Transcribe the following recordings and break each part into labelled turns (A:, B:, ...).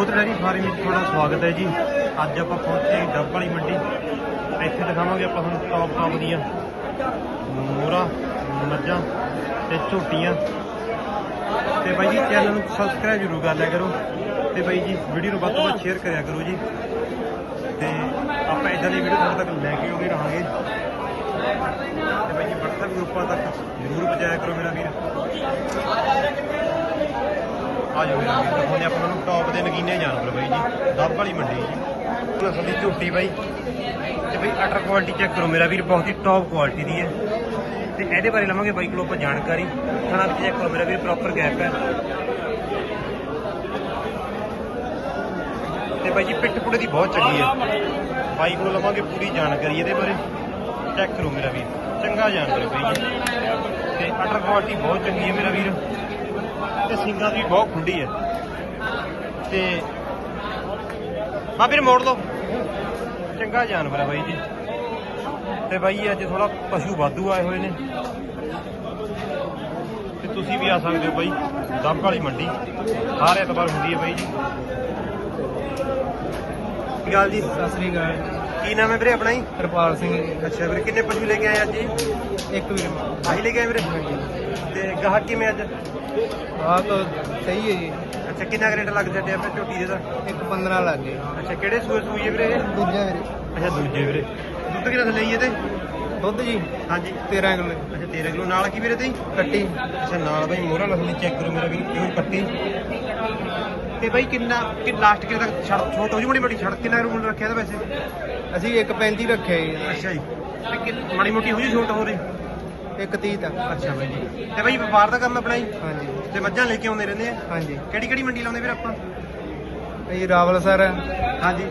A: ਗੋਤ dairy farm ਵਿੱਚ ਤੁਹਾਡਾ ਸਵਾਗਤ ਹੈ ਜੀ। ਅੱਜ ਆਪਾਂ ਪਹੁੰਚੇ ਡੱਬ ਵਾਲੀ ਮੰਡੀ। ਇੱਥੇ ਦਿਖਾਵਾਂਗੇ ਆਪਾਂ ਤੁਹਾਨੂੰ ਟੌਪ ਟੌਪ ਦੀਆਂ ਮੋਰਾ ਮੱਝਾਂ ਤੇ ਝੋਟੀਆਂ। ਤੇ ਬਾਈ ਜੀ ਚੈਨਲ ਨੂੰ ਸਬਸਕ੍ਰਾਈਬ ਜ਼ਰੂਰ ਕਰ ਲਿਆ ਕਰੋ। ਤੇ ਬਾਈ ਜੀ ਵੀਡੀਓ ਨੂੰ ਵੱਧ ਤੋਂ ਵੱਧ ਸ਼ੇਅਰ ਕਰਿਆ ਕਰੋ ਜੀ। ਤੇ ਆਪਾਂ ਇਦਾਂ ਦੀ ਵੀਡੀਓ ਤੁਹਾਡੇ ਤੱਕ ਲੈ ਕੇ ਆਉਂਦੇ ਰਹਾਂਗੇ। ਤੇ ਬਾਈ ਜੀ WhatsApp ਗਰੁੱਪਾਂ ਤੱਕ ਜ਼ਰੂਰ ਪਹੁੰਚਾਇਆ ਕਰੋ ਮੇਰਾ ਵੀਰ। ਆ ਜਾਓ ਦਿਖਾਉਂਦੇ ਆਪਾਂ ਨੂੰ ਟੌਪ ਦੇ ਨਗੀਨੇ ਜਾਨਵਰ ਬਾਈ ਜੀ। ਦੱਬ ਵਾਲੀ ਮੰਡੀ ਜੀ। ਨਸਲ ਦੀ ਝੋਟੀ ਬਾਈ। ਤੇ ਬਾਈ ਅਟਰ ਕੁਆਲਿਟੀ ਚੈੱਕ ਕਰੋ ਮੇਰਾ ਵੀਰ, ਬਹੁਤ ਹੀ ਟੌਪ ਕੁਆਲਿਟੀ ਦੀ ਹੈ। ਤੇ ਇਹਦੇ ਬਾਰੇ ਲਵਾਂਗੇ ਬਾਈ ਕੋਲੋਂ ਆਪਾਂ ਜਾਣਕਾਰੀ। ਖਾਣਾ ਵਿੱਚ ਚੈੱਕ ਕਰੋ, ਮੇਰਾ ਵੀਰ ਪ੍ਰੋਪਰ ਗੈਪ ਹੈ। ਤੇ ਬਾਈ ਜੀ ਪਿੱਠ ਪੁੜੇ ਦੀ ਬਹੁਤ ਚੰਗੀ ਹੈ। ਬਾਈ ਕੋਲੋਂ ਲਵਾਂਗੇ ਪੂਰੀ ਜਾਣਕਾਰੀ ਇਹਦੇ ਬਾਰੇ। ਚੈੱਕ ਕਰੋ ਮੇਰਾ ਵੀਰ। ਚੰਗਾ ਜਾਨਵਰ ਹੈ ਬਾਈ ਜੀ। ਤੇ ਅਟਰ ਕੁਆਲਿਟੀ ਬਹੁਤ ਚੰਗੀ ਹੈ ਮੇਰਾ ਵੀਰ। ਤੇ ਸਿੰਗਾਂ ਦੀ ਬਹੁਤ ਖੁੱਡੀ ਹੈ। ਤੇ ਹਾਂ ਵੀਰ ਮੋੜ ਲਓ। ਚੰਗਾ ਜਾਨਵਰ ਹੈ ਬਾਈ ਜੀ। ਤੇ ਬਾਈ ਅੱਜ ਥੋੜਾ ਪਸ਼ੂ ਵਾਧੂ ਆਏ ਹੋਏ ਨੇ। ਤੇ ਤੁਸੀਂ ਵੀ ਆ ਸਕਦੇ ਹੋ ਬਾਈ ਦੱਬ ਵਾਲੀ ਮੰਡੀ। ਹਰ ਐਤਵਾਰ ਹੁੰਦੀ ਹੈ ਬਾਈ ਜੀ। ਗੱਲ ਜੀ?
B: ਸਤਿ ਸ੍ਰੀ ਅਕਾਲ।
A: ਕੀ ਨਾਮ ਹੈ ਵੀਰੇ ਆਪਣਾ ਜੀ?
B: ਕਿਰਪਾਲ ਸਿੰਘ
A: ਅੱਛਾ ਵੀਰੇ ਕਿੰਨੇ ਪਸ਼ੂ ਲੈ ਕੇ ਆਏ ਅੱਜ ਜੀ?
B: ਇੱਕ ਵੀਰ।
A: ਆਹੀ ਲੈ ਕੇ ਆਏ ਵੀਰੇ? ਤੇ ਗਾਹਕ ਕਿਵੇਂ ਅੱਜ?
B: ਆਹ ਤਾਂ ਸਹੀ ਹੈ ਜੀ।
A: ਅੱਛਾ ਕਿੰਨਾ ਰੇਟ ਲੱਗ ਜਾਂਦੇ ਆ ਫਿਰ ਝੋਟੀ ਦੇ ਦਾ
B: ਇੱਕ 15 ਲੱਗ ਗਏ
A: ਅੱਛਾ ਕਿਹੜੇ ਸੂਏ ਸੂਈ ਹੈ ਵੀਰੇ ਇਹ?
B: ਦੂਜਾ ਵੀਰੇ।
A: ਅੱਛਾ ਦੂਜੇ ਵੀਰੇ। ਦੁੱਧ ਕਿੰਨਾ ਥੱਲੇ ਹੀ ਇਹਦੇ
B: ਦੁੱਧ ਜੀ।
A: ਹਾਂਜੀ।
B: 13 ਕਿਲੋ।
A: ਅੱਛਾ 13 ਕਿਲੋ। ਨਾਲ ਕੀ ਵੀਰੇ ਤੇ
B: ਕੱਟੀ।
A: ਅੱਛਾ ਨਾਲ ਬਾਈ ਮੋਹਰਾ ਨਸਲ ਚੈੱਕ ਕਰੋ ਮੇਰਾ ਵੀਰ ਕਿਉਂ ਕੱਟੀ? ਤੇ ਬਾਈ ਕਿੰਨਾ ਕਿ ਲਾਸਟ ਕਿੰਨੇ ਤੱਕ ਛੜ ਛੋਟ ਹੋ ਜੂ ਮੜੀ ਮੜੀ ਛੜ ਕਿੰਨਾ ਰੂਲ ਰੱਖਿਆ ਇਹਦਾ ਵੈਸੇ?
B: ਅਸੀਂ ਇੱਕ 35 ਰੱਖਿਆ ਜੀ।
A: ਅੱਛਾ ਜੀ। ਤੇ ਕਿ- ਮਾੜੀ ਮੋਟੀ ਹੋ ਜੂ ਛੋਟ ਹੋ? ਰਹੀ
B: ਇੱਕ 30 ਤੱਕ।
A: ਅੱਛਾ ਬਾਈ ਜੀ। ਤੇ ਬਾਈ ਵਪਾਰ ਦਾ ਕੰਮ ਆਪਣਾ ਜੀ?
B: ਹਾਂਜੀ।
A: ਤੇ ਮੱਝਾਂ ਲੈ ਕੇ ਆਉਂਦੇ ਰਹਿੰਦੇ ਆ?
B: ਹਾਂਜੀ।
A: ਕਿਹੜੀ ਕਿਹੜੀ ਮੰਡੀ ਲਾਉਂਦੇ ਵੀਰ ਆਪਾਂ?
B: ਇਹ ਰਾਵਲ ਸਰ।
A: ਹਾਂਜੀ।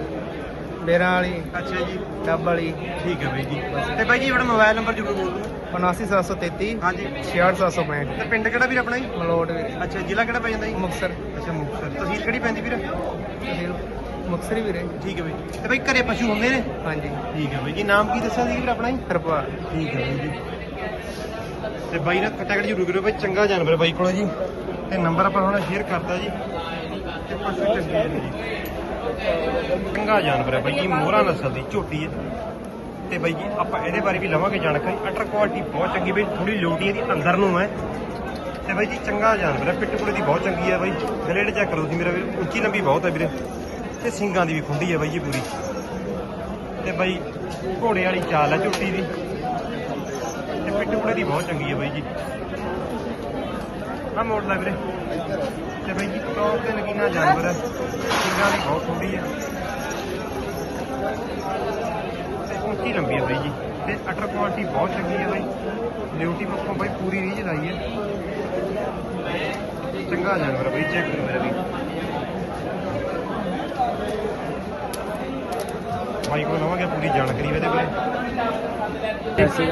B: ਡੇਰਾਂ ਵਾਲੀ।
A: ਅੱਛਾ ਜੀ।
B: ਡੱਬ ਵਾਲੀ।
A: ਠੀਕ ਹੈ ਬਾਈ ਜੀ। ਤੇ ਬਾਈ ਜੀ ਆਪਣਾ ਮੋਬਾਈਲ ਨੰਬਰ ਜ਼ਰੂਰ ਬੋਲ ਦਿਓ।
B: 79733
A: ਹਾਂਜੀ।
B: 66765
A: ਤੇ ਪਿੰਡ ਕਿਹੜਾ ਵੀਰ ਆਪਣਾ ਜੀ?
B: ਮਲੋਟ ਵੀਰੇ
A: ਅੱਛਾ ਜ਼ਿਲ੍ਹਾ ਕਿਹੜਾ ਪੈ ਜਾਂਦਾ ਜੀ?
B: ਮੁਕਸਰ
A: ਅੱਛਾ ਮੁਕਤਸਰ। ਤਹਿਸੀਲ ਕਿਹੜੀ ਪੈਂਦੀ ਵੀਰ?
B: ਮੁਕਸਰ ਹੀ ਵੀਰੇ।
A: ਠੀਕ ਹੈ ਬਾਈ ਤੇ ਬਾਈ ਘਰੇ ਪਸ਼ੂ ਹੁੰਦੇ ਨੇ?
B: ਹਾਂਜੀ।
A: ਠੀਕ ਹੈ ਬਾਈ ਜੀ। ਨਾਮ ਕੀ ਦੱਸਿਆ ਸੀ ਵੀਰ ਆਪਣਾ ਜੀ?
B: ਕਿਰਪਾਲ
A: ਠੀਕ ਹੈ ਬਾਈ ਜੀ। ਤੇ ਬਾਈ ਨਾਲ ਕੰਟੈਕਟ ਜ਼ਰੂਰ ਕਰਿਓ ਬਾਈ, ਚੰਗਾ ਜਾਨਵਰ ਬਾਈ ਕੋਲੋਂ ਜੀ। ਤੇ ਨੰਬਰ ਆਪਾਂ ਹੁਣ ਸ਼ੇਅਰ ਕਰਤਾ ਜੀ। ਤੇ ਪਸ਼ੂ ਚੰਗੇ ਨੇ ਜੀ। ਚੰਗਾ ਜਾਨਵਰ ਹੈ ਬਾਈ ਜੀ, ਮੋਹਰਾ ਨਸਲ ਦੀ, ਝੋਟੀ ਹੈ ਤੇ ਬਾਈ ਜੀ, ਆਪਾਂ ਇਹਦੇ ਬਾਰੇ ਵੀ ਲਵਾਂਗੇ ਜਾਣਕਾਰੀ। ਅਟਰ ਕੁਆਲਿਟੀ ਬਹੁਤ ਚੰਗੀ ਬਈ ਥੋੜੀ ਲੋਟੀ ਇਹਦੀ, ਅੰਦਰ ਨੂੰ ਹੈ ਤੇ ਬਾਈ ਜੀ, ਚੰਗਾ ਜਾਨਵਰ ਹੈ ਪਿੱਟ ਪੁੜੇ ਦੀ ਬਹੁਤ ਚੰਗੀ ਹੈ ਬਾਈ। ਗਲੇਡ ਚੈੱਕ ਕਰੋ ਤੁਸੀਂ ਮੇਰਾ ਵੀਰ, ਉੱਚੀ ਲੰਬੀ ਬਹੁਤ ਹੈ ਵੀਰੇ। ਤੇ ਸਿੰਗਾਂ ਦੀ ਵੀ ਖੁੰਡੀ ਹੈ ਬਾਈ ਜੀ ਪੂਰੀ। ਤੇ ਬਾਈ, ਘੋੜੇ ਵਾਲੀ ਚਾਲ ਹੈ ਝੋਟੀ ਦੀ। ਤੇ ਪਿੱਟ ਦੀ ਬਹੁਤ ਚੰਗੀ ਹੈ ਬਾਈ ਜੀ। ਆ ਮੋੜ ਲੈ ਵੀਰੇ। ਤੇ ਬਾਈ ਜੀ ਟੌਪ ਤੇ ਨਗੀਨਾ ਜਾਨਵਰ। ਹੈ ਸਿੰਗਾਂ ਦੀ ਬਹੁਤ ਖੁੰਡੀ ਹੈ ਤੇ ਉੱਚੀ ਲੰਬੀ ਹੈ ਬਾਈ ਜੀ। ਤੇ ਅਟਰ ਕੁਆਲਿਟੀ ਬਹੁਤ ਚੰਗੀ ਹੈ ਬਾਈ। ਲਿਊਟੀ ਪੱਖੋਂ ਬਾਈ ਪੂਰੀ ਰੀਝ ਲਾਈ ਹੈ ਚੰਗਾ ਜਾਨਵਰ ਬਾਈ ਚੈੱਕ ਕਰੋ ਮੇਰਾ ਵੀ ਬਾਈ ਕੋਲ ਲਵਾਂਗੇ ਪੂਰੀ ਜਾਣਕਾਰੀ ਇਹਦੇ ਬਾਰੇ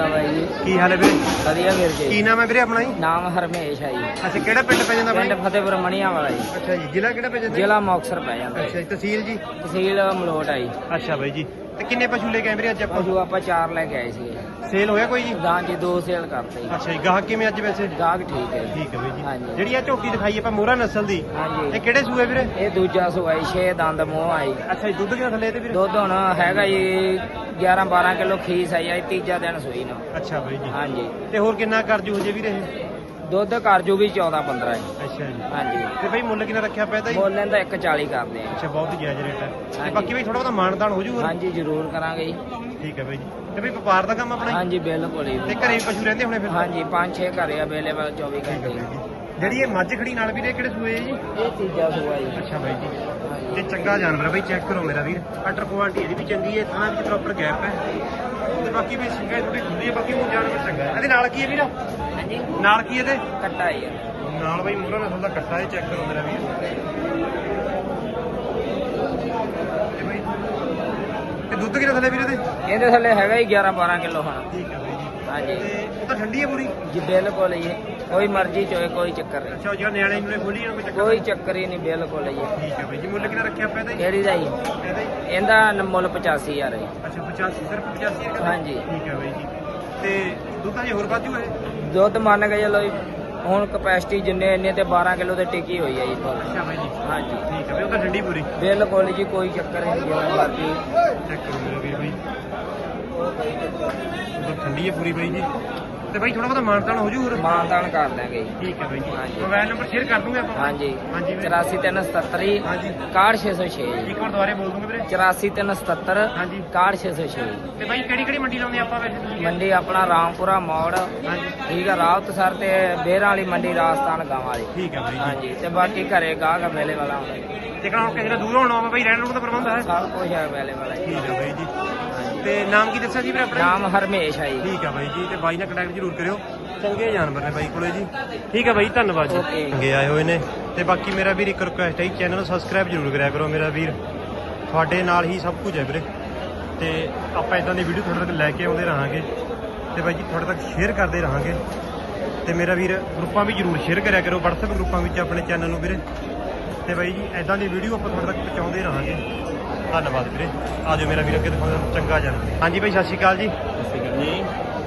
C: ਬਾਈ ਜੀ।
A: ਕੀ ਹਾਲ ਹੈ ਵੀਰੇ?
C: ਵਧੀਆ ਵੀਰ
A: ਕੀ
C: ਜੀ
A: ਨਾਮ ਹੈ ਵੀਰੇ ਆਪਣਾ ਜੀ?
C: ਨਾਮ ਹਰਮੇਸ਼ ਹੈ ਜੀ।
A: ਅੱਛਾ ਕਿਹੜਾ ਪਿੰਡ ਪੈ ਜਾਂਦਾ
C: ਪਿੰਡ ਫਤਿਹਪੁਰ ਮਣੀਆਂ ਵਾਲਾ ਜੀ।
A: ਅੱਛਾ ਜੀ ਜ਼ਿਲ੍ਹਾ ਕਿਹੜਾ ਪੈ ਜਾਂਦਾ?
C: ਜ਼ਿਲ੍ਹਾ ਮੁਕਤਸਰ ਪੈ ਜਾਂਦਾ
A: ਅੱਛਾ ਜੀ। ਤਹਿਸੀਲ ਜੀ?
C: ਤਹਿਸੀਲ ਮਲੋਟ ਆ ਜੀ।
A: ਅੱਛਾ ਬਾਈ ਜੀ। ਤੇ ਕਿੰਨੇ ਪਸ਼ੂ ਲੈ ਕੇ ਆਏ ਵੀਰੇ ਅੱਜ ਆਪਾਂ?
C: ਪਸ਼ੂ ਆਪਾਂ ਚਾਰ ਲੈ ਕੇ ਆਏ ਸੀ
A: ਸੇਲ ਹੋਇਆ ਕੋਈ ਜੀ?
C: ਗਾਂ ਜੀ ਦੋ ਸੇਲ ਕਰਤੇ ਜੀ।
A: ਅੱਛਾ ਜੀ ਗਾਹਕ ਕਿਵੇਂ ਅੱਜ ਵੈਸੇ?
C: ਗਾਹਕ ਠੀਕ ਹੈ ਜੀ।
A: ਠੀਕ ਹੈ ਬਾਈ ਜੀ।
C: ਹਾਂਜੀ।
A: ਜਿਹੜੀ ਆ ਝੋਟੀ ਦਿਖਾਈ ਆਪਾਂ ਮੋਹਰਾ ਨਸਲ ਦੀ ਇਹ
C: ਹਾਂਜੀ
A: ਕਿਹੜੇ ਸੂਏ ਵੀਰੇ?
C: ਇਹ ਦੂਜਾ ਸੁਆਈ 6 ਦੰਦ ਮੂੰਹ ਆਈ।
A: ਅੱਛਾ ਜੀ ਦੁੱਧ ਕਿੰਨਾ ਥੱਲੇ ਤੇ ਵੀਰੇ?
C: ਦੁੱਧ ਹੁਣ ਹੈਗਾ ਜੀ 11 12 ਕਿਲੋ ਖੀਸ ਆਈ ਆ ਤੀਜਾ ਦਿਨ ਸੂਈ ਨਾ।
A: ਅੱਛਾ ਬਾਈ ਜੀ।
C: ਹਾਂਜੀ।
A: ਤੇ ਹੋਰ ਕਿੰਨਾ ਕਰ ਜੂ ਹਜੇ ਵੀਰੇ ਇਹ?
C: ਦੁੱਧ ਕਰ ਜੂਗੀ 14 15 ਜੀ।
A: ਅੱਛਾ ਜੀ।
C: ਹਾਂਜੀ।
A: ਤੇ ਬਾਈ ਮੁੱਲ ਕਿੰਨਾ ਰੱਖਿਆ ਪਿਆ ਤਾਂ ਜੀ?
C: ਬੋਲਣ ਦਾ 140 ਕਰਦੇ ਆ।
A: ਅੱਛਾ ਬਹੁਤ ਜਾਇਜ਼ ਰੇਟ ਹੈ। ਤੇ
C: ਹਾਂਜੀ।
A: ਬਾਕੀ ਬਈ ਥੋੜਾ ਬਹੁਤਾ ਮਾਨਦਾਨ ਹੋ ਜੂਗਾ।
C: ਹਾਂਜੀ ਜ਼ਰੂਰ ਕਰਾਂਗੇ ਜੀ।
A: ਠੀਕ ਹੈ ਬਾਈ ਜੀ। ਤੇ ਬਈ ਵਪਾਰ ਦਾ ਕੰਮ ਆਪਣਾ ਜੀ?
C: ਹਾਂਜੀ ਬਿਲਕੁਲ ਜੀ।
A: ਤੇ ਘਰੇ ਵੀ ਪਸ਼ੂ ਰਹਿੰਦੇ ਹੋਣੇ ਫਿਰ?
C: ਹਾਂਜੀ ਪੰਜ ਛੇ ਘਰੇ ਅਵੇਲੇਬਲ 24
A: ਠੀਕ ਹੈ
C: ਘੰਟੇ।
A: ਬਾਈ ਜੀ। ਜਿਹੜੀ ਇਹ ਮੱਝ ਖੜੀ ਨਾਲ ਵੀਰੇ ਕਿਹੜੇ ਸੂਏ ਹੈ ਜੀ?
C: ਇਹ ਤੀਜਾ ਸੂਆ ਜੀ।
A: ਅੱਛਾ ਬਾਈ ਜੀ। ਤੇ ਚੰਗਾ ਜਾਨਵਰ ਹੈ ਬਾਈ ਚੈੱਕ ਕਰੋ ਮੇਰਾ ਵੀਰ। ਅਟਰ ਕੁਆਲਿਟੀ ਇਹਦੀ ਵੀ ਚੰਗੀ ਹੈ ਥਾਂ ਵਿੱਚ ਪ੍ਰੋਪਰ ਗੈਪ ਹੈ। ਤੇ ਬਾਕੀ ਵੀ ਸਿੰਗਾ ਥੋੜੀ ਖੁੱਲੀ ਹੈ ਬਾਕੀ ਉਹ ਜਾਨਵਰ ਚੰਗਾ ਹੈ। ਇਹਦੇ ਨਾਲ ਕੀ ਹੈ ਵੀਰ?
C: ਹਾਂਜੀ।
A: ਨਾਲ ਕੀ ਇਹਦੇ?
C: ਕੱਟਾ ਹੀ
A: ਨਾਲ ਬਾਈ ਮੂਹਰਾ ਨਸਲ ਦਾ ਕੱਟਾ ਹੈ ਚੈੱਕ ਕਰੋ ਮੇਰਾ ਵੀਰ ਬਾਈ ਤੇ ਦੁੱਧ ਕਿੰਨਾ ਥੱਲੇ ਵੀਰ ਇਹਦੇ?
C: ਇਹਦੇ ਥੱਲੇ ਹੈਗਾ ਹੀ 11 12 ਕਿਲੋ ਹੁਣ
A: ਠੀਕ ਹੈ ਬਾਈ ਜੀ।
C: ਹਾਂਜੀ।
A: ਤੇ ਉਹ ਤਾਂ ਠੰਡੀ ਹੈ ਪੂਰੀ?
C: ਜੀ ਬਿਲਕੁਲ ਜੀ। ਕੋਈ ਮਰਜ਼ੀ ਚੋਏ ਕੋਈ ਚੱਕਰ ਨਹੀਂ।
A: ਅੱਛਾ ਜਿਹੜਾ ਨਿਆਣੇ ਨੂੰ ਖੋਲੀ ਜਾਣ ਕੋਈ ਚੱਕਰ
C: ਕੋਈ ਚੱਕਰ ਹੀ ਨਹੀਂ ਬਿਲਕੁਲ ਜੀ।
A: ਠੀਕ ਹੈ ਬਾਈ ਜੀ ਮੁੱਲ ਕਿੰਨਾ ਰੱਖਿਆ ਪਿਆ ਇਹਦਾ ਜੀ?
C: ਕਿਹੜੀ ਦਾ ਜੀ?
A: ਇਹਦਾ ਜੀ?
C: ਇਹਦਾ ਨ- ਮੁੱਲ 85000 ਹੈ ਜੀ।
A: ਅੱਛਾ 85 ਸਿਰਫ 85 ਰੁਪਏ
C: ਹਾਂਜੀ।
A: ਠੀਕ ਹੈ ਬਾਈ ਜੀ। ਤੇ ਦੁੱਧ ਹਜੇ ਹੋਰ ਵਾਧੂ ਹੈ?
C: ਦੁੱਧ ਮੰਨ ਕੇ ਚਲੋ ਜੀ ਹੁਣ ਕਪੈਸਿਟੀ ਜਿੰਨੇ ਇੰਨੇ ਤੇ 12 ਕਿਲੋ ਤੇ ਟਿਕੀ ਹੋਈ ਹੈ ਜੀ ਫੁੱਲ
A: ਅੱਛਾ ਬਾਈ ਜੀ।
C: ਹਾਂਜੀ।
A: ਠੀਕ ਹੈ ਬਈ ਉਹ ਤਾਂ ਠੰਡੀ ਪੂਰੀ।
C: ਬਿਲਕੁਲ ਜੀ ਕੋਈ ਚੱਕਰ ਨਹੀਂ ਜਿਵੇਂ ਮਰਜ਼ੀ
A: ਚੈੱਕ ਕਰੋ ਮੇਰੇ ਵੀਰ ਬਾਈ। ਉਹ ਠੰਡੀ ਹੈ ਪੂਰੀ ਬਾਈ ਜੀ। ਤੇ ਬਾਈ ਥੋੜਾ ਬਹੁਤਾ ਮਾਨਤਾਨ ਹੋ ਜੂ ਹੋਰ?
C: ਮਾਨਦਾਨ ਕਰ ਦਾਂਗੇ ਜੀ।
A: ਠੀਕ ਹੈ ਬਾਈ ਜੀ।
C: ਹਾਂਜੀ।
A: ਮੋਬਾਈਲ ਨੰਬਰ ਸ਼ੇਅਰ ਕਰ ਦੂੰਗੇ ਆਪਾਂ।
C: ਹਾਂਜੀ।
A: ਹਾਂਜੀ ਵੀਰੇ।
C: 84377
A: ਹਾਂਜੀ।
C: 606 ਜੀ।
A: ਇੱਕ ਵਾਰ ਦੁਬਾਰੇ ਬੋਲ ਦੂੰਗੇ ਵੀਰੇ।
C: 84377
A: ਹਾਂਜੀ।
C: 606
A: ਤੇ ਬਾਈ ਕਿਹੜੀ ਕਿਹੜੀ ਮੰਡੀ ਲਾਉਂਦੇ ਆਪਾਂ ਵੈਸੇ ਤੁਸੀਂ?
C: ਮੰਡੀ ਆਪਣਾ ਰਾਮਪੁਰਾ ਮੋੜ।
A: ਹਾਂਜੀ।
C: ਠੀਕ ਹੈ ਰਾਵਤ ਸਰ ਤੇ ਬੇਰਾਂ ਵਾਲੀ ਮੰਡੀ ਰਾਜਸਥਾਨ ਗਾਵਾਂ ਵਾਲੀ।
A: ਠੀਕ ਹੈ ਬਾਈ
C: ਹਾਂਜੀ ਤੇ ਬਾਕੀ ਘਰੇ ਗਾਹਕ ਮੇਲੇ ਵਾਲਾ ਹੁੰਦਾ ਜੀ।
A: ਕਹਾਂ ਕਿਸੇ ਨੇ ਦੂਰੋਂ ਆਉਣਾ ਹੋਵੇ ਬਾਈ ਰਹਿਣ ਰੂਣ ਦਾ ਪ੍ਰਬੰਧ ਹੈ।
C: ਸਭ ਕੁਝ ਹੈ। ਮੇਲੇ ਵਾਲਾ ਜੀ।
A: ਠੀਕ ਹੈ ਬਾਈ ਜੀ। ਤੇ ਨਾਮ ਕੀ ਦੱਸਿਆ ਜੀ ਵੀਰੇ ਆਪਣਾ
C: ਨਾਮ ਹਰਮੇਸ਼ ਹੈ ਜੀ।
A: ਠੀਕ ਹੈ ਬਾਈ ਜੀ ਤੇ ਬਾਈ ਨਾਲ ਕੰਟੈਕਟ ਜ਼ਰੂਰ ਕਰਿਓ। ਚੰਗੇ ਜਾਨਵਰ ਨੇ ਬਾਈ ਕੋਲੇ ਜੀ। ਠੀਕ ਹੈ ਬਾਈ ਧੰਨਵਾਦ ਜੀ. ਚੰਗੇ ਆਏ ਹੋਏ ਨੇ। ਤੇ ਬਾਕੀ ਮੇਰਾ ਵੀਰ ਇੱਕ ਰਿਕੁਐਸਟ ਹੈ ਚੈਨਲ ਨੂੰ ਸਬਸਕ੍ਰਾਈਬ ਜ਼ਰੂਰ ਕਰਿਆ ਕਰੋ ਮੇਰਾ ਵੀਰ। ਤੁਹਾਡੇ ਨਾਲ ਹੀ ਸਭ ਕੁਝ ਹੈ ਵੀਰੇ। ਤੇ ਆਪਾਂ ਇਦਾਂ ਦੀ ਵੀਡੀਓ ਤੁਹਾਡੇ ਤੱਕ ਲੈ ਕੇ ਆਉਂਦੇ ਰਹਾਂਗੇ। ਤੇ ਬਾਈ ਜੀ ਤੁਹਾਡੇ ਤੱਕ ਸ਼ੇਅਰ ਕਰਦੇ ਰਹਾਂਗੇ। ਤੇ ਮੇਰਾ ਵੀਰ ਗਰੁੱਪਾਂ ਵੀ ਜ਼ਰੂਰ ਸ਼ੇਅਰ ਕਰਿਆ ਕਰੋ WhatsApp ਗਰੁੱਪਾਂ ਵਿੱਚ ਆਪਣੇ ਚੈਨਲ ਨੂੰ ਵੀਰੇ। ਤੇ ਬਾਈ ਜੀ ਐਦਾਂ ਦੀ ਵੀਡੀਓ ਆਪਾਂ ਤੁਹਾਡੇ ਤੱਕ ਪਹੁੰਚਾਉਂਦੇ ਰਹਾਂਗੇ। ਧੰਨਵਾਦ ਵੀਰੇ। ਆਜੋ ਮੇਰਾ ਵੀਰ ਅੱਗੇ ਦਿਖਾਉਂਦਾ ਚੰਗਾ ਜਾਨ ਹਾਂਜੀ ਬਾਈ ਸਤਿ ਸ਼੍ਰੀ ਅਕਾਲ ਜੀ।
B: ਸਤਿ ਸ਼੍ਰੀ ਅਕਾਲ ਜੀ।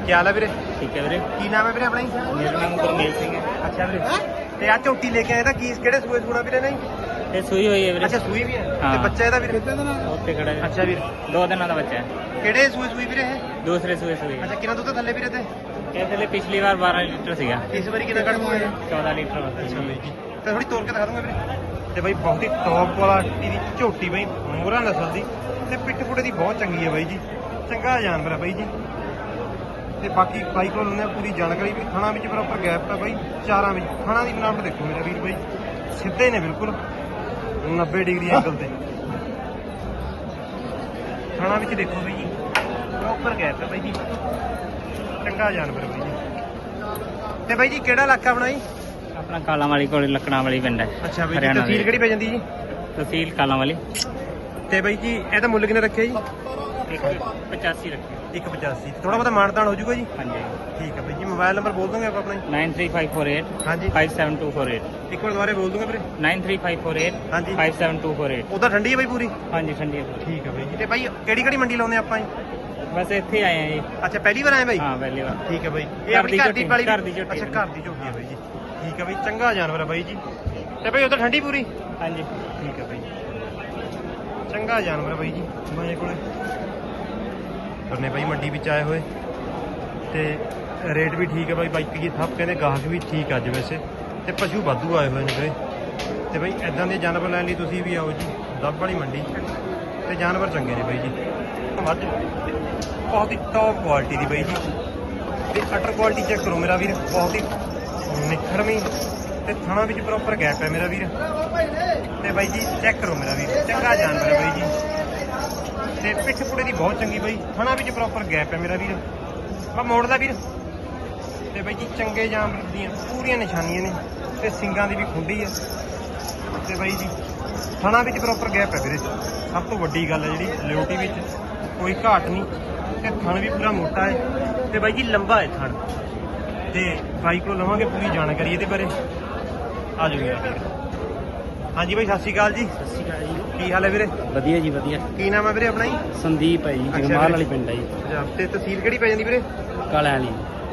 A: ਕੀ ਹਾਲ ਹੈ ਵੀਰੇ?
B: ਠੀਕ ਹੈ ਵੀਰੇ।
A: ਕੀ ਨਾਮ ਹੈ ਵੀਰੇ ਆਪਣਾ ਜੀ?
B: ਮੇਰਾ ਨਾਮ ਗੁਰਮੇਲ ਸਿੰਘ ਹੈ।
A: ਅੱਛਾ ਵੀਰੇ। ਤੇ ਆ ਝੋਟੀ ਲੈ ਕੇ ਆਏ ਤਾਂ ਕੀ ਕਿਹੜੇ ਸੂਏ ਸੂਣਾ ਵੀਰੇ ਨਹੀਂ?
B: ਇਹ ਸੂਈ ਹੋਈ ਹੈ ਵੀਰੇ।
A: ਅੱਛਾ ਸੂਈ ਵੀ ਹੈ। ਤੇ। ਬੱਚਾ ਇਹਦਾ ਵੀਰੇ?
B: ਉੱਤੇ ਖੜਾ ਹੈ।
A: ਅੱਛਾ ਵੀਰ।
B: ਦੋ ਦਿਨਾਂ ਦਾ ਬੱਚਾ ਹੈ।
A: ਕਿਹੜੇ ਸੂਏ ਸੂਈ ਵੀਰੇ ਇਹ?
B: ਦੂਸਰੇ ਸੂਏ ਸੂਈ
A: ਅੱਛਾ ਕਿੰਨਾ ਦੁੱਧ ਥੱਲੇ ਵੀਰੇ ਤੇ?
B: ਇਹ ਥੱਲੇ ਪਿਛਲੀ ਵਾਰ 12 ਲੀਟਰ ਸੀਗਾ।
A: ਇਸ ਵਾਰੀ ਕਿੰਨਾ ਕੱਢ ਪਾਇਆ
B: 14 ਲੀਟਰ
A: ਅੱਛਾ ਜੀ। ਤੇ ਥੋੜੀ ਤੋੜ ਕੇ ਦਿਖਾ ਦੂੰਗਾ ਵੀਰੇ। ਤੇ ਬਾਈ ਬਹੁਤ ਹੀ ਟੌਪ ਕੁਆਲਿਟੀ ਦੀ ਝੋਟੀ ਬਾਈ, ਮੋਹਰਾ ਨਸਲ ਦੀ ਤੇ ਪਿੱਠ ਪੁੜੇ ਦੀ ਬਹੁਤ ਚੰਗੀ ਹੈ ਬਾਈ ਜੀ। ਚੰਗਾ ਜਾਨਵਰ ਹੈ ਬਾਈ ਜੀ। ਤੇ ਬਾਕੀ ਬਾਈ ਕੋਲ ਉਹਨੇ ਪੂਰੀ ਜਾਣਕਾਰੀ ਵੀ ਥਣਾ ਵਿੱਚ ਬਰਾਬਰ ਗੈਪ ਹੈ ਬਾਈ, ਚਾਰਾਂ ਵਿੱਚ। ਥਣਾ ਦੀ ਬਣਾਵਟ ਦੇਖੋ ਮੇਰਾ ਵੀਰ ਬਾਈ। ਸਿੱਧੇ ਨੇ ਬਿਲਕੁਲ 90 ਡਿਗਰੀ ਐਂਗਲ ਤੇ। ਥਣਾ ਵਿੱਚ ਦੇਖੋ ਬਾਈ ਜੀ ਪ੍ਰੋਪਰ ਗੈਪ ਹੈ ਬਾਈ ਜੀ। ਚੰਗਾ ਜਾਨਵਰ ਹੈ ਬਾਈ ਜੀ। ਤੇ ਬਾਈ ਜੀ ਕਿਹੜਾ ਇਲਾਕਾ ਬਣਾਈ
B: ਆਪਣਾ ਕਾਲਾਂ ਵਾਲੀ ਕੋਲ ਲੱਕੜਾਂ ਵਾਲੀ ਪਿੰਡ ਹੈ
A: ਅੱਛਾ ਬਾਈ ਜੀ
B: ਹਰਿਆਣਾ
A: ਤਹਿਸੀਲ
B: ਦੇ।
A: ਕਿਹੜੀ ਪੈ ਜਾਂਦੀ ਜੀ?
B: ਤਹਿਸੀਲ ਕਾਲਾਂ ਵਾਲੀ।
A: ਤੇ ਬਾਈ ਜੀ ਇਹਦਾ ਮੁੱਲ ਕਿੰਨਾ ਰੱਖਿਆ ਜੀ?
B: ਇੱਕ 85 ਰੱਖੀ
A: 185 ਥੋੜਾ ਬਹੁਤਾ ਮਾਨਤਾਨ ਹੋ ਜਾਊਗਾ ਜੀ?
B: ਹਾਂਜੀ।
A: ਠੀਕ ਹੈ ਬਾਈ ਜੀ ਮੋਬਾਈਲ ਨੰਬਰ ਬੋਲ ਦੋਗੇ ਆਪਾਂ ਆਪਣਾ? ਜੀ?
B: 93548
A: ਹਾਂਜੀ।
B: 57248
A: ਇੱਕ ਵਾਰ ਦੁਬਾਰੇ ਬੋਲ ਦੋਗੇ ਵੀਰੇ।
B: 93548
A: ਹਾਂਜੀ।
B: 57248
A: ਉਹਦਾ ਠੰਡੀ ਹੈ ਬਾਈ ਪੂਰੀ?
B: ਹਾਂਜੀ ਠੰਡੀ ਹੈ
A: ਠੀਕ ਹੈ ਬਾਈ ਜੀ। ਤੇ ਬਾਈ ਕਿਹੜੀ ਕਿਹੜੀ ਮੰਡੀ ਲਾਉਂਦੇ ਆਪਾਂ ਜੀ?
B: ਬਸ ਇੱਥੇ ਆਏ ਆ ਜੀ।
A: ਅੱਛਾ ਪਹਿਲੀ ਵਾਰ ਆਏ ਬਾਈ?
B: ਹਾਂ ਪਹਿਲੀ ਵਾਰ।
A: ਠੀਕ ਹੈ ਬਾਈ। ਇਹ ਆਪਣੀ ਘਰ ਦੀ
B: ਝੋਟੀ,
A: ਪਾਲੀ
B: ਘਰ ਦੀ ਝੋਟੀ
A: ਅੱਛਾ
B: ਹੈ।
A: ਘਰ ਦੀ ਝੋਟੀ ਹੈ ਬਾਈ ਜੀ। ਠੀਕ ਹੈ ਬਾਈ ਚੰਗਾ ਜਾਨਵਰ ਹੈ ਬਾਈ ਜੀ। ਤੇ ਬਾਈ ਉਹਦਾ ਠੰਡੀ ਪੂਰੀ?
B: ਹਾਂਜੀ।
A: ਠੀਕ ਹੈ ਬਾਈ। ਚੰਗਾ ਜਾਨਵਰ ਹੈ ਬਾਈ ਜੀ ਬਾਈ ਕੋਲੇ। ਉਹਨੇ ਬਾਈ ਮੰਡੀ ਵਿੱਚ ਆਏ ਹੋਏ। ਤੇ ਰੇਟ ਵੀ ਠੀਕ ਹੈ ਬਾਈ ਬਾਈ ਕੀ ਥੱਪ ਕਹਿੰਦੇ ਗਾਹਕ ਵੀ ਠੀਕ ਅੱਜ ਵੈਸੇ। ਤੇ ਪਸ਼ੂ ਵਾਧੂ ਆਏ ਹੋਏ ਨੇ ਵੀਰੇ ਤੇ ਬਾਈ ਐਦਾਂ ਦੇ ਜਾਨਵਰ ਲੈਣ ਲਈ ਤੁਸੀਂ ਵੀ ਆਓ ਜੀ ਦੱਬ ਵਾਲੀ ਮੰਡੀ। ਤੇ ਜਾਨਵਰ ਚੰਗੇ ਨੇ ਬਾਈ ਜੀ। ਮੱਝ ਬਹੁਤ ਹੀ ਟੌਪ ਕੁਆਲਿਟੀ ਦੀ ਬਾਈ ਜੀ। ਤੇ ਅਟਰ ਕੁਆਲਿਟੀ ਚੈੱਕ ਕਰੋ ਮੇਰਾ ਵੀਰ ਬਹੁਤ ਹੀ ਨਿਖਰਵੀਂ ਤੇ ਥਣਾ ਵਿੱਚ ਪ੍ਰੋਪਰ ਗੈਪ ਹੈ ਮੇਰਾ ਵੀਰ। ਤੇ ਬਾਈ ਜੀ ਚੈੱਕ ਕਰੋ ਮੇਰਾ ਵੀਰ। ਚੰਗਾ ਜਾਨਵਰ ਹੈ ਬਾਈ ਜੀ। ਤੇ ਪਿੱਠ ਪੁੜੇ ਦੀ ਬਹੁਤ ਚੰਗੀ ਬਾਈ। ਥਣਾ ਵਿੱਚ ਪ੍ਰੋਪਰ ਗੈਪ ਹੈ ਮੇਰਾ ਵੀਰ। ਮੈਂ ਮੋੜਦਾ ਵੀਰ। ਤੇ ਬਾਈ ਜੀ, ਚੰਗੇ ਜਾਨਵਰ ਦੀਆਂ ਪੂਰੀਆਂ ਨਿਸ਼ਾਨੀਆਂ ਨੇ। ਤੇ ਸਿੰਗਾਂ ਦੀ ਵੀ ਖੁੰਡੀ ਹੈ। ਤੇ ਬਾਈ ਜੀ, ਥਣਾ ਵਿੱਚ ਪ੍ਰੋਪਰ ਗੈਪ ਹੈ ਵੀਰੇ। ਸਭ ਤੋਂ ਵੱਡੀ ਗੱਲ ਹੈ ਜਿਹੜੀ ਲਿਓਟੀ ਵਿੱਚ ਕੋਈ ਘਾਟ ਨਹੀਂ। ਤੇ ਥਣ ਵੀ ਪੂਰਾ ਮੋਟਾ ਹੈ। ਤੇ ਬਾਈ ਜੀ, ਲੰਬਾ ਹੈ ਥਣ। ਤੇ ਬਾਈ ਕੋਲ ਲਵਾਂਗੇ ਪੂਰੀ ਜਾਣਕਾਰੀ ਇਹਦੇ ਬਾਰੇ। ਆ ਜਾਓ ਵੀਰ ਹਾਂਜੀ ਬਾਈ ਸਤਿ ਸ਼੍ਰੀ ਅਕਾਲ ਜੀ।
B: ਸਤਿ ਸ਼੍ਰੀ ਅਕਾਲ ਜੀ।
A: ਕੀ ਹਾਲ ਹੈ ਵੀਰੇ?
B: ਵਧੀਆ ਜੀ ਵਧੀਆ।
A: ਕੀ ਨਾਮ ਹੈ ਵੀਰੇ ਆਪਣਾ ਜੀ?
B: ਸੰਦੀਪ ਹੈ ਜੀ
A: ਅੱਛਾ
B: ਜਗਮਾਲ
A: ਵੀਰੇ।
B: ਵਾਲੀ ਪਿੰਡ ਹੈ ਜੀ।
A: ਅੱਛਾ ਤੇ ਤਹਿਸੀਲ ਕਿਹੜੀ ਪੈ ਜਾਂਦੀ ਵੀਰੇ?
B: ਕਾਲਿਆਂ ਵਾਲੀ।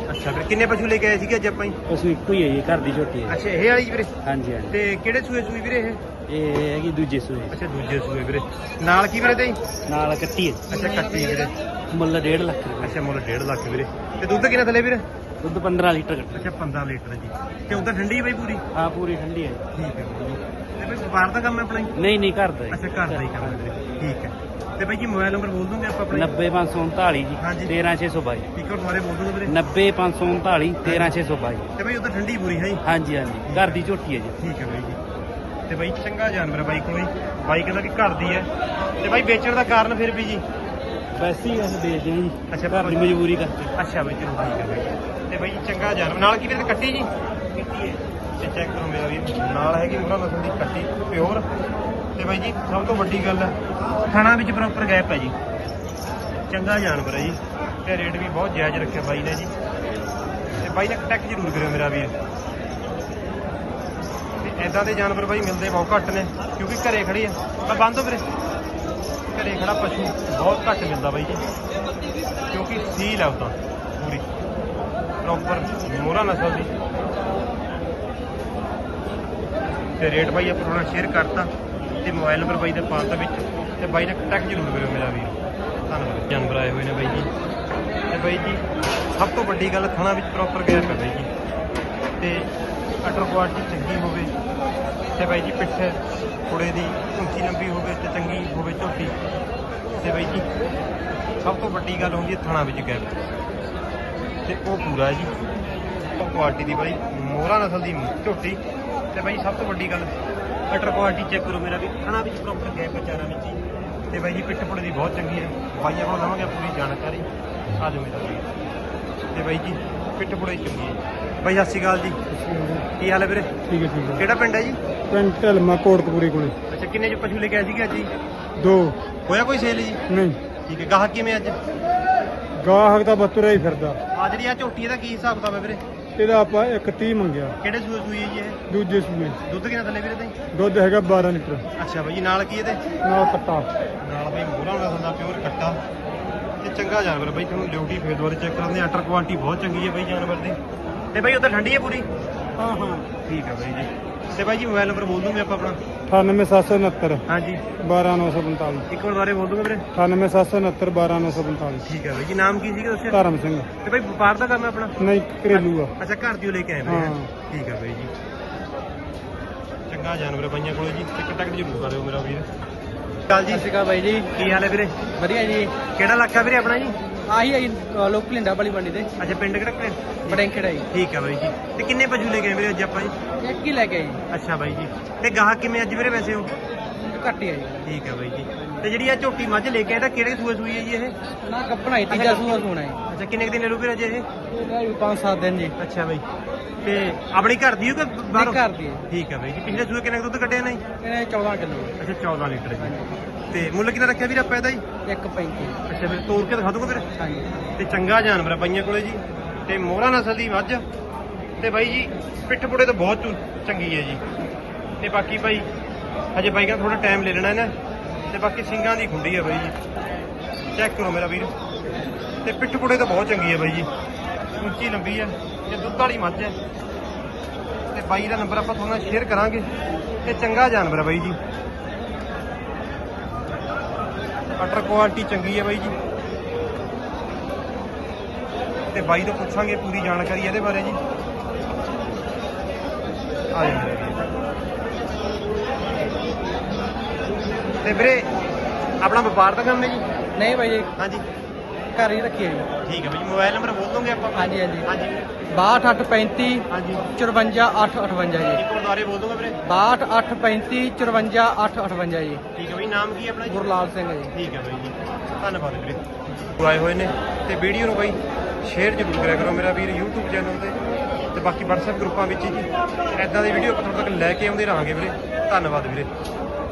A: ਅੱਛਾ ਵੀਰੇ ਕਿੰਨੇ ਪਸ਼ੂ ਲੈ ਕੇ ਆਏ ਸੀਗੇ ਅੱਜ ਆਪਾਂ ਜੀ?
B: ਉਸ ਇੱਕੋ ਹੀ ਹੈ ਜੀ ਘਰ ਦੀ ਛੋਟੀ ਹੈ
A: ਅੱਛਾ ਇਹ ਵਾਲੀ ਜੀ ਵੀਰੇ?
B: ਹਾਂਜੀ ਹਾਂਜੀ।
A: ਤੇ ਕਿਹੜੇ ਸੂਏ ਸੂਈ ਵੀਰੇ ਇਹ?
B: ਇਹ ਹੈਗੀ ਦੂਜੇ ਸੂਏ।
A: ਅੱਛਾ ਦੂਜੇ ਸੂਏ ਵੀਰੇ। ਨਾਲ ਕੀ ਵੀਰੇ ਤੇ?
B: ਨਾਲ ਕੱਟੀ ਹੈ।
A: ਅੱਛਾ ਕੱਟੀ ਵੀਰੇ।
B: ਮੁੱਲ 1.5 ਲੱਖ ਰੁਪਏ।
A: ਅੱਛਾ ਮੁੱਲ 1.5 ਲੱਖ ਵੀਰੇ। ਤੇ ਦੁੱਧ ਕਿੰਨਾ ਥੱਲੇ ਵੀਰੇ?
B: ਦੁੱਧ 15 ਲੀਟਰ ਕੱਟਾ
A: ਅੱਛਾ 15 ਲੀਟਰ ਜੀ। ਤੇ ਉਧਰ ਠੰਡੀ ਹੈ ਬਾਈ ਪੂਰੀ?
B: ਹਾਂ ਪੂਰੀ ਠੰਡੀ ਹੈ
A: ਠੀਕ ਹੈ ਬਾਈ ਜੀ। ਤੇ ਬਾਈ ਵਪਾਰ ਦਾ ਕੰਮ ਹੈ ਆਪਣਾ ਜੀ?
B: ਨਹੀਂ ਨਹੀਂ ਘਰ ਦਾ
A: ਅੱਛਾ ਘਰ ਦਾ ਹੀ ਕੰਮ ਹੈ ਵੀਰੇ। ਠੀਕ ਹੈ। ਤੇ ਬਾਈ ਜੀ ਮੋਬਾਈਲ ਨੰਬਰ ਬੋਲ ਦੋਗੇ ਆਪਾਂ ਆਪਣਾ?
B: 90539 ਜੀ
A: ਹਾਂਜੀ।
B: 13622
A: ਇੱਕ ਵਾਰ ਦੁਬਾਰੇ ਬੋਲ ਦੋਗੇ ਵੀਰੇ।
B: 90539 13622
A: ਤੇ ਬਾਈ ਉਧਰ ਠੰਡੀ ਪੂਰੀ ਹੈ ਜੀ?
B: ਹਾਂਜੀ ਹਾਂਜੀ। ਘਰ ਦੀ ਝੋਟੀ ਹੈ ਜੀ।
A: ਠੀਕ ਹੈ ਬਾਈ ਜੀ। ਤੇ ਬਾਈ ਚੰਗਾ ਜਾਨਵਰ ਹੈ ਬਾਈ ਕੋਲ ਬਾਈ ਕਹਿੰਦਾ ਕਿ ਘਰ ਦੀ ਹੈ। ਤੇ ਬਾਈ ਵੇਚਣ ਦਾ ਕਾਰਨ ਫਿਰ ਵੀ ਜੀ।
B: ਵੈਸੇ ਹੀ ਅਸੀਂ ਵੇਚਦੇ ਹਾਂ ਜੀ।
A: ਅੱਛਾ
B: ਘਰ ਦੀ ਮਜਬੂਰੀ ਕਰਕੇ।
A: ਅੱਛਾ ਬਾਈ ਚਲੋ ਠੀਕ ਹੈ ਬਾਈ। ਤੇ ਬਾਈ ਜੀ ਚੰਗਾ ਜਾਨਵਰ। ਨਾਲ ਕੀ ਵੀਰੇ ਕੱਟੀ ਜੀ? ਕੱਟੀ ਹੈ। ਤੇ ਚੈੱਕ ਕਰੋ ਮੇਰਾ ਵੀ ਨਾਲ ਹੈਗੀ ਮੁਰਾ ਨਸਲ ਦੀ ਕੱਟੀ ਪਿਓਰ। ਤੇ ਬਾਈ ਜੀ ਸਭ ਤੋਂ ਵੱਡੀ ਗੱਲ ਹੈ ਥਾਣਾ ਵਿੱਚ ਪ੍ਰੋਪਰ ਗੈਪ ਹੈ ਜੀ। ਚੰਗਾ ਜਾਨਵਰ ਹੈ ਜੀ। ਤੇ ਰੇਟ ਵੀ ਬਹੁਤ ਜਾਇਜ਼ ਰੱਖਿਆ ਬਾਈ ਨੇ ਜੀ। ਤੇ ਬਾਈ ਨੇ ਕੰਟੈਕਟ ਜ਼ਰੂਰ ਕਰਿਓ ਮੇਰਾ ਵੀਰ। ਤੇ ਐਦਾਂ ਦੇ ਜਾਨਵਰ ਬਾਈ ਮਿਲਦੇ ਬਹੁਤ ਘੱਟ ਨੇ ਕਿਉਂਕਿ ਘਰੇ ਖੜੀ ਆ। ਮੈਂ ਬੰਦ ਹੋ ਵੀਰੇ। ਘਰੇ ਖੜਾ ਪਸ਼ੂ ਬਹੁਤ ਘੱਟ ਮਿਲਦਾ ਬਾਈ ਜੀ। ਕਿਉਂਕਿ ਸੀਲ ਹੈ ਉਦਾਂ ਪੂਰੀ। ਪ੍ਰੋਪਰ ਮੋਹਰਾ ਨਸਲ ਦੀ। ਤੇ ਰੇਟ ਬਾਈ ਆਪਾਂ ਥੋੜਾ ਸ਼ੇਅਰ ਕਰਤਾ ਤੇ ਮੋਬਾਈਲ ਨੰਬਰ ਬਾਈ ਦਾ ਪਾਤਾ ਵਿੱਚ। ਤੇ ਬਾਈ ਨਾਲ ਕੰਟੈਕਟ ਜ਼ਰੂਰ ਕਰਿਓ ਮੇਰਾ ਵੀਰ। ਧੰਨਵਾਦ। ਜਾਨਵਰ ਆਏ ਹੋਏ ਨੇ ਬਾਈ ਜੀ। ਤੇ ਬਾਈ ਜੀ ਸਭ ਤੋਂ ਵੱਡੀ ਗੱਲ ਥਣਾ ਵਿੱਚ ਪ੍ਰੋਪਰ ਗੈਪ ਹੈ ਬਾਈ ਜੀ। ਤੇ ਅਟਰ ਕੁਆਲਿਟੀ ਚੰਗੀ ਹੋਵੇ। ਤੇ ਬਾਈ ਜੀ ਪਿੱਠ ਕੁੜੇ ਦੀ ਉੱਚੀ ਲੰਬੀ ਹੋਵੇ ਤੇ ਚੰਗੀ ਹੋਵੇ ਝੋਟੀ। ਤੇ ਬਾਈ ਜੀ ਸਭ ਤੋਂ ਵੱਡੀ ਗੱਲ ਹੁੰਦੀ ਹੈ ਥਣਾ ਵਿੱਚ ਗੈਪ। ਤੇ ਉਹ ਪੂਰਾ ਹੈ ਜੀ ਉਹ ਕੁਆਲਿਟੀ ਦੀ ਬਾਈ ਮੋਹਰਾ ਨਸਲ ਦੀ ਝੋਟੀ। ਤੇ ਬਾਈ ਸਭ ਤੋਂ ਵੱਡੀ ਗੱਲ ਅਟਰ ਕੁਆਲਿਟੀ ਚੈੱਕ ਕਰੋ ਮੇਰਾ ਵੀ ਥਣਾ ਵਿੱਚ ਪ੍ਰੋਪਰ ਗੈਪ ਚਾਰਾਂ ਵਿੱਚ ਹੀ। ਤੇ ਬਾਈ ਜੀ ਪਿੱਠ ਪੁੜੇ ਦੀ ਬਹੁਤ ਚੰਗੀ ਹੈ। ਬਾਈਆਂ ਕੋਲ ਲਵਾਂਗੇ ਪੂਰੀ ਜਾਣਕਾਰੀ। ਆ ਜਾਓ ਮੇਰਾ ਤੇ ਬਾਈ ਜੀ ਪਿੱਠ ਪੁੜੇ ਚੰਗੀ ਹੈ। ਬਾਈ ਸਤਿ ਸ਼੍ਰੀ ਅਕਾਲ ਜੀ। ਕੀ ਹਾਲ ਹੈ ਵੀਰੇ?
D: ਠੀਕ ਹੈ ਠੀਕ ਹੈ।
A: ਕਿਹੜਾ ਪਿੰਡ ਹੈ ਜੀ?
D: ਪਿੰਡ ਢਲਮਾ ਕੋਟਕਪੂਰੀ ਕੋਲੇ।
A: ਅੱਛਾ ਕਿੰਨੇ ਚ ਪਸ਼ੂ ਲੈ ਕੇ ਆਏ ਸੀਗੇ ਅੱਜ ਜੀ?
D: ਦੋ।
A: ਹੋਇਆ ਕੋਈ ਸੇਲ ਜੀ?
D: ਨਹੀਂ।
A: ਠੀਕ ਹੈ ਗਾਹਕ ਕਿਵੇਂ ਅੱਜ?
D: ਗਾਹਕ ਦਾ ਬਤੁਰਾ ਹੀ ਫਿਰਦਾ।
A: ਆ ਜਿਹੜੀ ਆ ਝੋਟੀ ਇਹਦਾ ਕੀ ਹਿਸਾਬ ਕਿਤਾਬ ਹੈ ਵੀਰੇ?
D: ਇਹਦਾ ਆਪਾਂ 130 ਮੰਗਿਆ।
A: ਕਿਹੜੇ ਸੂਏ ਸੂਈ ਹੈ ਜੀ ਇਹ?
D: ਦੂਜੇ ਸੂਏ।
A: ਦੁੱਧ ਕਿੰਨਾ ਥੱਲੇ ਵੀਰੇ ਤੇ
D: ਦੁੱਧ ਹੈਗਾ 12 ਲੀਟਰ।
A: ਅੱਛਾ ਬਾਈ ਜੀ ਨਾਲ ਕੀ ਇਹਦੇ?
D: ਨਾਲ ਕੱਟਾ
A: ਨਾਲ ਬਈ ਮੋਹਰਾ ਵਾਲਾ ਹੁੰਦਾ ਪਿਓਰ ਕੱਟਾ। ਤੇ ਚੰਗਾ ਜਾਨਵਰ ਬਾਈ ਤੁਹਾਨੂੰ ਡਿਊਟੀ ਫੇਰ ਦੁਆਰੇ ਚੈੱਕ ਕਰਾਉਂਦੇ ਅਟਰ ਕੁਆਲਿਟੀ ਬਹੁਤ ਚੰਗੀ ਹੈ ਬਾਈ ਜਾਨਵਰ ਦੀ। ਤੇ ਬਾਈ ਉੱਧਰ ਠੰਡੀ ਹੈ ਪੂਰੀ?
D: ਹਾਂ ਹਾਂ।
A: ਠੀਕ ਹੈ ਬਾਈ ਜੀ। ਤੇ ਬਾਈ ਜੀ ਮੋਬਾਈਲ ਨੰਬਰ ਬੋਲ ਦੂੰਗੇ ਆਪਾਂ ਆਪਣਾ?
D: 98769
A: ਹਾਂਜੀ।
D: 12945
A: ਇੱਕ ਵਾਰ ਦੁਆਰੇ ਬੋਲ ਦੂੰਗੇ ਵੀਰੇ।
D: 98769 12945
A: ਠੀਕ ਹੈ ਬਾਈ ਜੀ ਨਾਮ ਕੀ ਸੀਗਾ ਦੱਸਿਆ
D: ਧਰਮ ਸਿੰਘ।
A: ਤੇ ਬਾਈ ਵਪਾਰ ਦਾ ਕੰਮ ਹੈ ਆਪਣਾ?
D: ਨਹੀਂ ਘਰੇਲੂ ਆ।
A: ਅੱਛਾ ਘਰ ਦੀ ਓ ਲੈ ਕੇ ਆਏ ਨੇ
D: ਹਾਂ।
A: ਠੀਕ ਹੈ ਬਾਈ ਜੀ। ਚੰਗਾ ਜਾਨਵਰ ਬਾਈਆਂ ਕੋਲੇ ਜੀ ਇੱਕ ਟੱਕ ਜ਼ਰੂਰ ਕਰਿਓ ਮੇਰਾ ਵੀਰ। ਚੱਲ ਜੀ।
B: ਅਕਾਲ ਬਾਈ ਜੀ।
A: ਕੀ ਹਾਲ ਹੈ ਵੀਰੇ?
B: ਵਧੀਆ ਜੀ।
A: ਕਿਹੜਾ ਇਲਾਕਾ ਵੀਰੇ ਆਪਣਾ ਜੀ?
B: ਆਹੀ ਹੈ ਲੋਕ ਲਿੰਡਾ ਵਾਲੀ ਮੰਡੀ ਤੇ।
A: ਅੱਛਾ ਪਿੰਡ ਕਿਹੜਾ ਕਿ
B: ਬੜੈਂਕੜਾ ਜੀ।
A: ਠੀਕ ਹੈ ਬਾਈ ਜੀ। ਤੇ ਕਿੰਨੇ ਪਸ਼ੂ ਲੈ ਕੇ ਆਏ ਵੀਰੇ ਅੱਜ ਆਪਾਂ ਜੀ?
B: ਇੱਕ ਹੀ ਲੈ ਕੇ ਆਈ
A: ਅੱਛਾ ਬਾਈ ਜੀ। ਤੇ ਗਾਹਕ ਕਿਵੇਂ ਅੱਜ ਵੀਰੇ ਵੈਸੇ ਹੋ
B: ਘੱਟ ਹੀ ਆ ਜੀ।
A: ਠੀਕ ਹੈ ਬਾਈ ਜੀ। ਤੇ ਜਿਹੜੀ ਆ ਝੋਟੀ ਮੱਝ ਲੈ ਕੇ ਆਏ ਤਾਂ ਕਿਹੜੇ ਸੂਏ ਸੂਈ ਹੈ ਜੀ ਇਹ?
B: ਨਾ ਕੱਪਣਾ ਤੀਜਾ ਸੂਆ ਸੋਣਾ ਹੈ
A: ਅੱਛਾ ਕਿੰਨੇ ਕੁ ਦਿਨ ਲੈ ਲੂ ਵੀਰੇ ਅਜੇ ਇਹ?
B: ਇਹਦਾ ਵੀ 5-7 ਦਿਨ ਜੀ।
A: ਅੱਛਾ ਬਾਈ। ਤੇ ਆਪਣੀ ਘਰ ਦੀ ਹੋ ਕਿ ਬਾਹਰੋਂ?
B: ਘਰ ਦੀ ਹੈ।
A: ਠੀਕ ਹੈ ਬਾਈ ਜੀ ਪਿਛਲੇ ਸੂਏ ਕਿੰਨੇ ਕੁ ਦੁੱਧ ਕੱਢਿਆ ਨਹੀਂ
B: ਇਹਨੇ 14 ਕਿਲੋ।
A: ਅੱਛਾ 14 ਲੀਟਰ ਜੀ। ਤੇ ਮੁੱਲ ਕਿੰਨਾ ਰੱਖਿਆ ਵੀਰੇ ਆਪਾਂ ਇਹਦਾ ਜੀ?
B: 1.35
A: ਅੱਛਾ ਫਿਰ ਤੋੜ ਕੇ ਦਿਖਾ ਦੂੰਗਾ ਫਿਰ?
B: ਹਾਂਜੀ।
A: ਤੇ ਚੰਗਾ ਜਾਨਵਰ ਆ ਬਾਈਆਂ ਕੋਲੇ ਜੀ। ਤੇ ਮੋਹਰਾ ਨਸਲ ਦੀ ਮੱਝ ਤੇ ਬਾਈ ਜੀ ਪਿੱਠ ਪੁੜੇ ਤਾਂ ਬਹੁਤ ਚੁ- ਚੰਗੀ ਹੈ ਜੀ। ਤੇ ਬਾਕੀ ਬਾਈ ਹਜੇ ਬਾਈ ਕਹਿੰਦਾ ਥੋੜਾ ਟਾਈਮ ਲੈ ਲੈਣਾ ਇਹਨੇ। ਤੇ ਬਾਕੀ ਸਿੰਘਾਂ ਦੀ ਖੁੰਡੀ ਹੈ ਬਾਈ ਜੀ। ਚੈੱਕ ਕਰੋ ਮੇਰਾ ਵੀਰ। ਤੇ ਪਿੱਠ ਪੁੜੇ ਤਾਂ ਬਹੁਤ ਚੰਗੀ ਹੈ ਬਾਈ ਜੀ। ਉੱਚੀ ਲੰਬੀ ਹੈ। ਤੇ ਦੁੱਧ ਵਾਲੀ ਮੱਝ ਹੈ ਤੇ ਬਾਈ ਦਾ ਨੰਬਰ ਆਪਾਂ ਤੁਹਾਨੂੰ ਸ਼ੇਅਰ ਕਰਾਂਗੇ ਤੇ ਚੰਗਾ ਜਾਨਵਰ ਹੈ ਬਾਈ ਜੀ। ਅਟਰ ਕੁਆਲਿਟੀ ਚੰਗੀ ਹੈ ਬਾਈ ਜੀ। ਤੇ ਬਾਈ ਤੋਂ ਪੁੱਛਾਂਗੇ ਪੂਰੀ ਜਾਣਕਾਰੀ ਇਹਦੇ ਬਾਰੇ ਜੀ। ਆ ਜਾਂਦੇ ਤੇ ਵੀਰੇ ਆਪਣਾ ਵਪਾਰ ਕੰਮ ਹੈ ਜੀ?
B: ਨਹੀਂ ਬਾਈ ਜੀ।
A: ਹਾਂਜੀ।
B: ਘਰ ਹੀ ਰੱਖੀ ਹੈ ਜੀ
A: ਠੀਕ ਹੈ ਬਾਈ ਮੋਬਾਈਲ ਨੰਬਰ ਬੋਲ ਦੋਗੇ ਆਪਾਂ?
B: ਹਾਂਜੀ ਹਾਂਜੀ।
A: ਹਾਂਜੀ।
B: 62835
A: ਹਾਂਜੀ।
B: 54858 ਜੀ।
A: ਇੱਕ ਗੁਰਦੁਆਰੇ ਬੋਲ ਦੋਗੇ ਵੀਰੇ?
B: 62835 54858 ਜੀ।
A: ਠੀਕ ਹੈ ਬਾਈ ਨਾਮ ਕੀ ਹੈ ਆਪਣਾ ਜੀ?
B: ਗੁਰਲਾਲ ਸਿੰਘ ਜੀ।
A: ਠੀਕ ਹੈ ਬਾਈ ਜੀ। ਧੰਨਵਾਦ ਵੀਰੇ। ਆਏ ਹੋਏ ਨੇ ਤੇ ਵੀਡੀਓ ਨੂੰ ਬਾਈ ਸ਼ੇਅਰ ਜ਼ਰੂਰ ਕਰਿਆ ਕਰੋ ਮੇਰਾ ਵੀਰ YouTube ਚੈਨਲ ਤੇ ਤੇ ਬਾਕੀ WhatsApp ਗਰੁੱਪਾਂ ਵਿੱਚ ਜੀ। ਐਦਾਂ ਦੀ ਵੀਡੀਓ ਤੁਹਾਡੇ ਤੱਕ ਲੈ ਕੇ ਆਉਂਦੇ ਰਹਾਂਗੇ ਵੀਰੇ। ਧੰਨਵਾਦ ਵੀਰੇ।